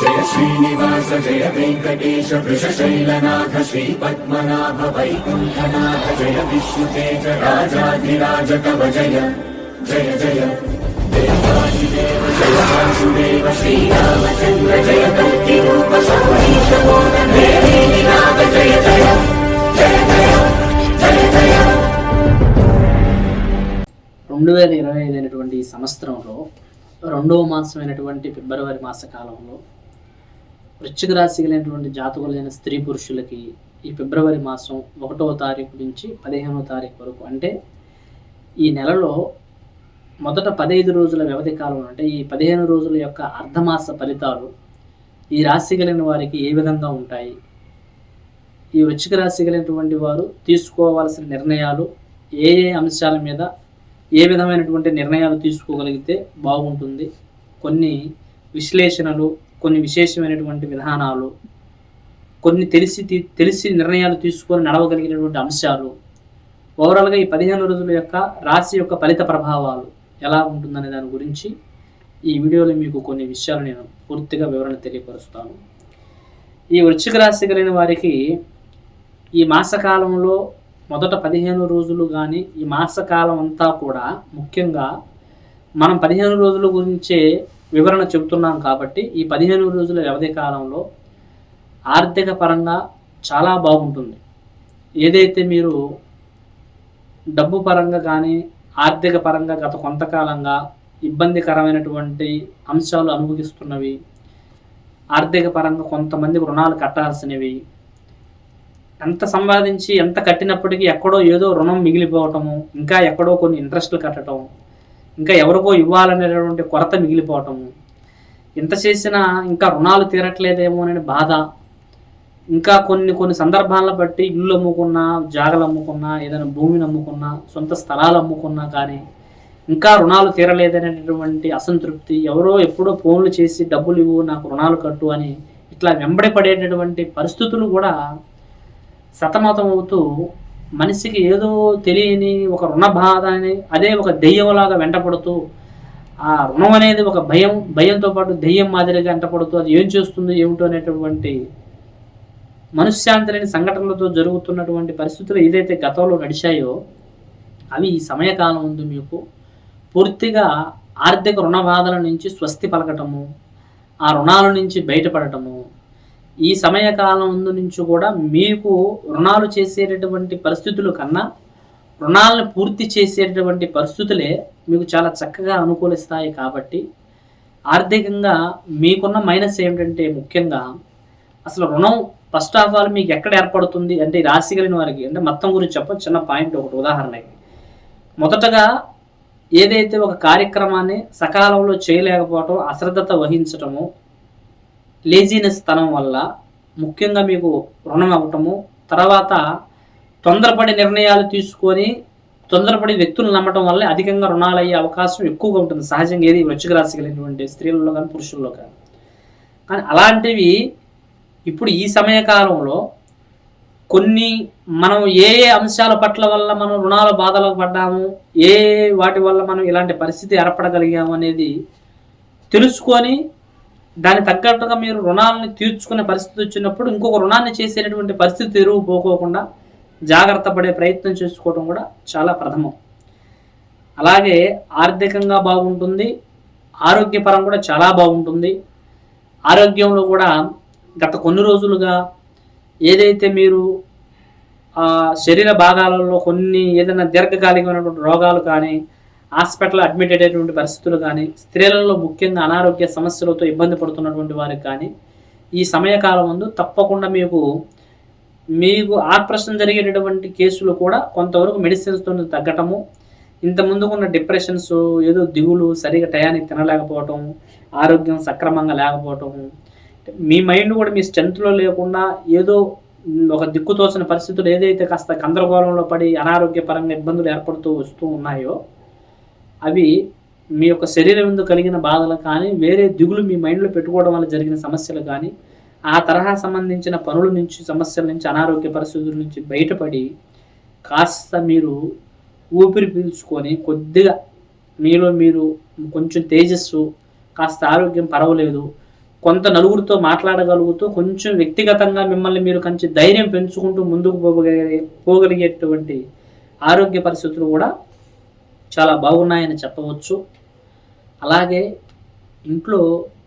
జయ శ్రీనివాస జయ వెంకటేశ వృషశైలనాథ శ్రీ పద్మనాభ వైకుంఠనాథ జయ విష్ణుతేజ రాజాధిరాజ కవ జయ జయ జయ. దేవాదిదేవ జయ వాసుదేవ శ్రీరామచంద్ర జయ కల్కి రూప సౌరీశ నాథ జయ జయ జయ. జయ జయ జయ రెండు వేల ఇరవై ఐదు అయినటువంటి సంవత్సరంలో రెండవ మాసమైనటువంటి ఫిబ్రవరి మాస కాలంలో వృశ్చిక రాశి కలిగినటువంటి జాతకులైన స్త్రీ పురుషులకి ఈ ఫిబ్రవరి మాసం ఒకటవ తారీఖు నుంచి పదిహేనవ తారీఖు వరకు అంటే ఈ నెలలో మొదట పదహైదు రోజుల వ్యవధి కాలం అంటే ఈ పదిహేను రోజుల యొక్క అర్ధమాస ఫలితాలు ఈ రాశి కలిగిన వారికి ఏ విధంగా ఉంటాయి? ఈ వృచ్చిక రాశి కలిగినటువంటి వారు తీసుకోవాల్సిన నిర్ణయాలు ఏ ఏ అంశాల మీద ఏ విధమైనటువంటి నిర్ణయాలు తీసుకోగలిగితే బాగుంటుంది? కొన్ని విశ్లేషణలు కొన్ని విశేషమైనటువంటి విధానాలు కొన్ని తెలిసి తెలిసి నిర్ణయాలు తీసుకొని నడవగలిగినటువంటి అంశాలు ఓవరాల్గా ఈ పదిహేను రోజుల యొక్క రాశి యొక్క ఫలిత ప్రభావాలు ఎలా ఉంటుందనే దాని గురించి ఈ వీడియోలో మీకు కొన్ని విషయాలు నేను పూర్తిగా వివరణ తెలియపరుస్తాను. ఈ వృశ్చిక రాశి కలిగిన వారికి ఈ మాసకాలంలో మొదట పదిహేను రోజులు కానీ ఈ మాసకాలం అంతా కూడా ముఖ్యంగా మనం పదిహేను రోజుల గురించే వివరణ చెబుతున్నాం కాబట్టి ఈ పదిహేను రోజుల వ్యవధి కాలంలో ఆర్థిక పరంగా చాలా బాగుంటుంది. ఏదైతే మీరు డబ్బు పరంగా కానీ ఆర్థిక పరంగా గత కొంతకాలంగా ఇబ్బందికరమైనటువంటి అంశాలు అనుభవిస్తున్నవి ఆర్థిక పరంగా కొంతమందికి రుణాలు కట్టాల్సినవి ఎంత సంపాదించి ఎంత కట్టినప్పటికీ ఎక్కడో ఏదో రుణం మిగిలిపోవటము ఇంకా ఎక్కడో కొన్ని ఇంట్రెస్ట్లు కట్టడం ఇంకా ఎవరికో ఇవ్వాలనేటువంటి కొరత మిగిలిపోవటము ఎంత చేసినా ఇంకా రుణాలు తీరట్లేదేమో అనే బాధ. ఇంకా కొన్ని కొన్ని సందర్భాలను బట్టి ఇల్లు అమ్ముకున్నా జాగలు అమ్ముకున్నా ఏదైనా భూమిని అమ్ముకున్నా సొంత స్థలాలు అమ్ముకున్నా కానీ ఇంకా రుణాలు తీరలేదనేటటువంటి అసంతృప్తి. ఎవరో ఎప్పుడో ఫోన్లు చేసి డబ్బులు ఇవ్వు నాకు రుణాలు కట్టు అని ఇట్లా వెంబడి పడేటటువంటి పరిస్థితులు కూడా సతమతం అవుతూ మనిషికి ఏదో తెలియని ఒక రుణ బాధ అని అదే ఒక దెయ్యంలాగా వెంటపడుతూ ఆ రుణం అనేది ఒక భయం భయంతో పాటు దెయ్యం మాదిరిగా వెంటపడుతూ అది ఏం చేస్తుందో ఏమిటో అనేటువంటి మనశ్శాంతి లేని సంఘటనలతో జరుగుతున్నటువంటి పరిస్థితులు ఏదైతే గతంలో నడిచాయో అవి ఈ సమయకాలం ఉంది మీకు పూర్తిగా ఆర్థిక రుణ బాధల నుంచి స్వస్తి పలకటము ఆ రుణాల నుంచి బయటపడటము ఈ సమయకాలం ముందు నుంచి కూడా మీకు రుణాలు చేసేటటువంటి పరిస్థితుల కన్నా రుణాలను పూర్తి చేసేటటువంటి పరిస్థితులే మీకు చాలా చక్కగా అనుకూలిస్తాయి కాబట్టి ఆర్థికంగా మీకున్న మైనస్ ఏమిటంటే ముఖ్యంగా అసలు రుణం ఫస్ట్ ఆఫ్ ఆల్ మీకు ఎక్కడ ఏర్పడుతుంది అంటే రాశి కలిగిన వారికి అంటే మొత్తం గురించి చెప్ప చిన్న పాయింట్ ఒకటి ఉదాహరణకి మొదటగా ఏదైతే ఒక కార్యక్రమాన్ని సకాలంలో చేయలేకపోవటం అశ్రద్ధత వహించటము లేజినెస్ తనం వల్ల ముఖ్యంగా మీకు రుణం అవ్వటము తర్వాత తొందరపడి నిర్ణయాలు తీసుకొని తొందరపడి వ్యక్తులు నమ్మటం వల్ల అధికంగా రుణాలు అయ్యే అవకాశం ఎక్కువగా ఉంటుంది. సహజంగా ఏది వృచ్చిక రాశి కలిగినటువంటి స్త్రీలలో కానీ పురుషుల్లో కానీ. కానీ అలాంటివి ఇప్పుడు ఈ సమయకాలంలో కొన్ని మనం ఏ ఏ అంశాల పట్ల వల్ల మనం రుణాల బాధలకు పడ్డాము ఏ వాటి వల్ల మనం ఇలాంటి పరిస్థితి ఏర్పడగలిగాము అనేది తెలుసుకొని దానికి తగ్గట్టుగా మీరు రుణాలను తీర్చుకునే పరిస్థితి వచ్చినప్పుడు ఇంకొక రుణాన్ని చేసేటటువంటి పరిస్థితి ఎరువు పోకోకుండా జాగ్రత్త పడే ప్రయత్నం చేసుకోవడం కూడా చాలా ప్రథమం. అలాగే ఆర్థికంగా బాగుంటుంది ఆరోగ్యపరం కూడా చాలా బాగుంటుంది. ఆరోగ్యంలో కూడా గత కొన్ని రోజులుగా ఏదైతే మీరు శరీర భాగాలలో కొన్ని ఏదైనా దీర్ఘకాలికమైనటువంటి రోగాలు కానీ హాస్పిటల్ అడ్మిట్ అయ్యేటువంటి పరిస్థితులు కానీ స్త్రీలలో ముఖ్యంగా అనారోగ్య సమస్యలతో ఇబ్బంది పడుతున్నటువంటి వారికి కానీ ఈ సమయకాలం ముందు తప్పకుండా మీకు మీకు ఆపరేషన్ జరిగేటటువంటి కేసులు కూడా కొంతవరకు మెడిసిన్స్తో తగ్గటము ఇంత ముందుకున్న డిప్రెషన్స్ ఏదో దిగులు సరిగా టయానికి తినలేకపోవటం ఆరోగ్యం సక్రమంగా లేకపోవటం మీ మైండ్ కూడా మీ స్ట్రెంత్లో లేకుండా ఏదో ఒక దిక్కుతోసిన పరిస్థితులు ఏదైతే కాస్త గందరగోళంలో పడి అనారోగ్యపరంగా ఇబ్బందులు ఏర్పడుతూ వస్తూ ఉన్నాయో అవి మీ యొక్క శరీరం ముందు కలిగిన బాధలు కానీ వేరే దిగులు మీ మైండ్లో పెట్టుకోవడం వల్ల జరిగిన సమస్యలు కానీ ఆ తరహా సంబంధించిన పనుల నుంచి సమస్యల నుంచి అనారోగ్య పరిస్థితుల నుంచి బయటపడి కాస్త మీరు ఊపిరి పీల్చుకొని కొద్దిగా మీలో మీరు కొంచెం తేజస్సు కాస్త ఆరోగ్యం పర్వాలేదు కొంత నలుగురితో మాట్లాడగలుగుతూ కొంచెం వ్యక్తిగతంగా మిమ్మల్ని మీరు కొంచెం ధైర్యం పెంచుకుంటూ ముందుకు పోగలిగే పోగలిగేటువంటి ఆరోగ్య పరిస్థితులు కూడా చాలా బాగున్నాయని చెప్పవచ్చు. అలాగే ఇంట్లో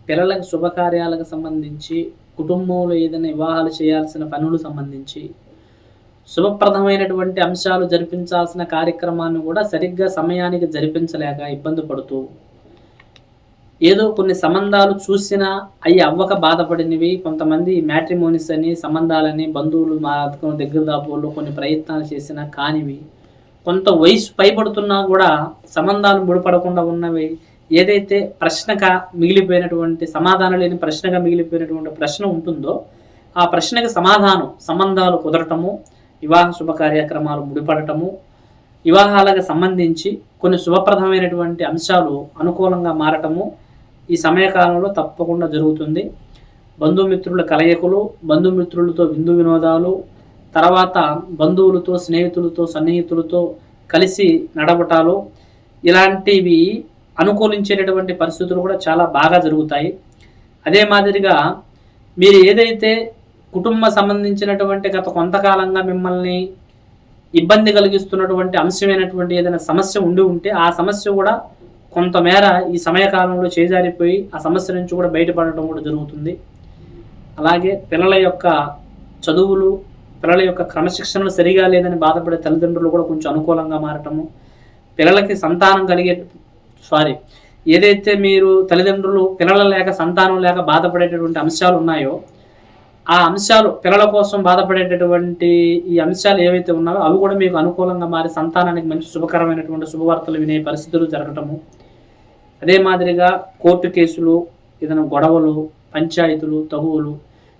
పిల్లలకు శుభకార్యాలకు సంబంధించి కుటుంబంలో ఏదైనా వివాహాలు చేయాల్సిన పనులు సంబంధించి శుభప్రదమైనటువంటి అంశాలు జరిపించాల్సిన కార్యక్రమాన్ని కూడా సరిగ్గా సమయానికి జరిపించలేక ఇబ్బంది పడుతూ ఏదో కొన్ని సంబంధాలు చూసినా అవి అవ్వక బాధపడినవి. కొంతమంది మ్యాట్రిమోనిస్ అని సంబంధాలని బంధువులు మా దగ్గర దాపుల్లో కొన్ని ప్రయత్నాలు చేసినా కానివి కొంత వయసు పైబడుతున్నా కూడా సంబంధాలు ముడిపడకుండా ఉన్నవి. ఏదైతే ప్రశ్నగా మిగిలిపోయినటువంటి సమాధానం లేని ప్రశ్నగా మిగిలిపోయినటువంటి ప్రశ్న ఉంటుందో ఆ ప్రశ్నకి సమాధానం సంబంధాలు కుదరటము వివాహ శుభ కార్యక్రమాలు ముడిపడటము వివాహాలకు సంబంధించి కొన్ని శుభప్రదమైనటువంటి అంశాలు అనుకూలంగా మారటము ఈ సమయకాలంలో తప్పకుండా జరుగుతుంది. బంధుమిత్రుల కలయికలు బంధుమిత్రులతో విందు వినోదాలు తర్వాత బంధువులతో స్నేహితులతో సన్నిహితులతో కలిసి నడవటాలు ఇలాంటివి అనుకూలించేటటువంటి పరిస్థితులు కూడా చాలా బాగా జరుగుతాయి. అదే మాదిరిగా మీరు ఏదైతే కుటుంబ సంబంధించినటువంటి గత కొంతకాలంగా మిమ్మల్ని ఇబ్బంది కలిగిస్తున్నటువంటి అంశమైనటువంటి ఏదైనా సమస్య ఉండి ఉంటే ఆ సమస్య కూడా కొంతమేర ఈ సమయకాలంలో చేజారిపోయి ఆ సమస్య నుంచి కూడా బయటపడటం కూడా జరుగుతుంది. అలాగే పిల్లల యొక్క చదువులు పిల్లల యొక్క క్రమశిక్షణలు సరిగా లేదని బాధపడే తల్లిదండ్రులు కూడా కొంచెం అనుకూలంగా మారటము పిల్లలకి సంతానం కలిగే సారీ ఏదైతే మీరు తల్లిదండ్రులు పిల్లల లేక సంతానం లేక బాధపడేటటువంటి అంశాలు ఉన్నాయో ఆ అంశాలు పిల్లల కోసం బాధపడేటటువంటి ఈ అంశాలు ఏవైతే ఉన్నాయో అవి కూడా మీకు అనుకూలంగా మారి సంతానానికి మంచి శుభకరమైనటువంటి శుభవార్తలు వినే పరిస్థితులు జరగటము. అదే మాదిరిగా కోర్టు కేసులు ఏదైనా గొడవలు పంచాయతీలు తగువులు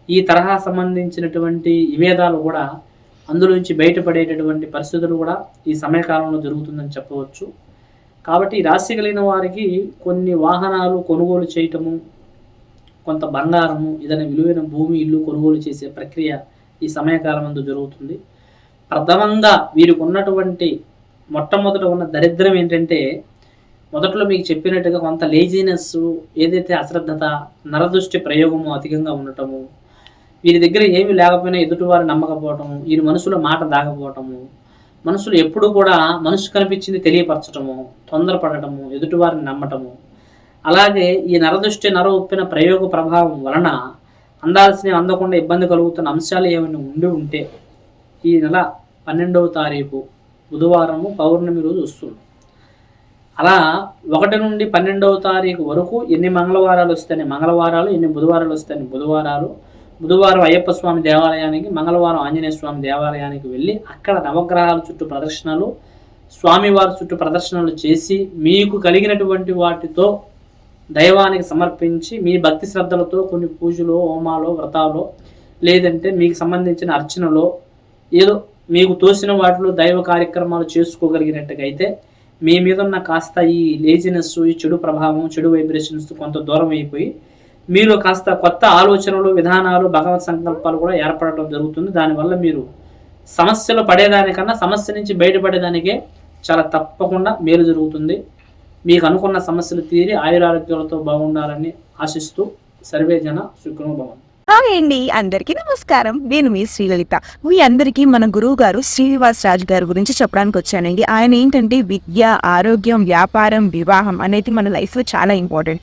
ఈ తరహా సంబంధించినటువంటి విభేదాలు కూడా అందులోంచి బయటపడేటటువంటి పరిస్థితులు కూడా ఈ సమయకాలంలో జరుగుతుందని చెప్పవచ్చు. కాబట్టి రాశి కలిగిన వారికి కొన్ని వాహనాలు కొనుగోలు చేయటము కొంత బంగారము ఏదైనా విలువైన భూమి ఇల్లు కొనుగోలు చేసే ప్రక్రియ ఈ సమయకాలం అందు జరుగుతుంది. ప్రథమంగా వీరికి ఉన్నటువంటి మొట్టమొదట ఉన్న దరిద్రం ఏంటంటే మొదట్లో మీకు చెప్పినట్టుగా కొంత లేజినెస్ ఏదైతే అశ్రద్ధత నరదృష్టి ప్రయోగము అధికంగా ఉండటము వీరి దగ్గర ఏమి లేకపోయినా ఎదుటివారు నమ్మకపోవటం వీరి మనసులో మాట దాగపోవటము మనసులో ఎప్పుడు కూడా మనసు కనిపించింది తెలియపరచటము తొందరపడటము ఎదుటివారిని నమ్మటము. అలాగే ఈ నరదృష్టి నర ఒప్పిన ప్రయోగ ప్రభావం వలన అందాల్సినవి అందకుండా ఇబ్బంది కలుగుతున్న అంశాలు ఏమైనా ఉండి ఉంటే ఈ నెల పన్నెండవ తారీఖు బుధవారము పౌర్ణమి రోజు వస్తుంది. అలా ఒకటి నుండి పన్నెండవ తారీఖు వరకు ఎన్ని మంగళవారాలు వస్తాయని మంగళవారాలు ఎన్ని బుధవారాలు వస్తాయని బుధవారాలు బుధవారం అయ్యప్ప స్వామి దేవాలయానికి మంగళవారం ఆంజనేయ స్వామి దేవాలయానికి వెళ్ళి అక్కడ నవగ్రహాల చుట్టూ ప్రదర్శనలు స్వామివారి చుట్టూ ప్రదర్శనలు చేసి మీకు కలిగినటువంటి వాటితో దైవానికి సమర్పించి మీ భక్తి శ్రద్ధలతో కొన్ని పూజలు హోమాలు వ్రతాలు లేదంటే మీకు సంబంధించిన అర్చనలో ఏదో మీకు తోసిన వాటిలో దైవ కార్యక్రమాలు చేసుకోగలిగినట్టుగా అయితే మీ మీద ఉన్న కాస్త ఈ లేజినెస్ ఈ చెడు ప్రభావం చెడు వైబ్రేషన్స్ కొంత దూరం అయిపోయి మీరు కాస్త కొత్త ఆలోచనలు విధానాలు భగవత్ సంకల్పాలు కూడా ఏర్పడటం జరుగుతుంది. దానివల్ల మీరు సమస్యలు పడేదానికన్నా సమస్య నుంచి బయటపడేదానికే చాలా తప్పకుండా మేలు జరుగుతుంది. మీకు అనుకున్న సమస్యలు తీరి ఆయురారోగ్యాలతో బాగుండాలని ఆశిస్తూ సర్వే జన సుఖనో భవన్ హాయ్ అండి. అందరికీ నమస్కారం. నేను మీ శ్రీలలిత. మీ అందరికీ మన గురువు గారు శ్రీనివాస్ రాజు గారి గురించి చెప్పడానికి వచ్చానండి. ఆయన ఏంటంటే విద్య ఆరోగ్యం వ్యాపారం వివాహం అనేది మన లైఫ్లో చాలా ఇంపార్టెంట్.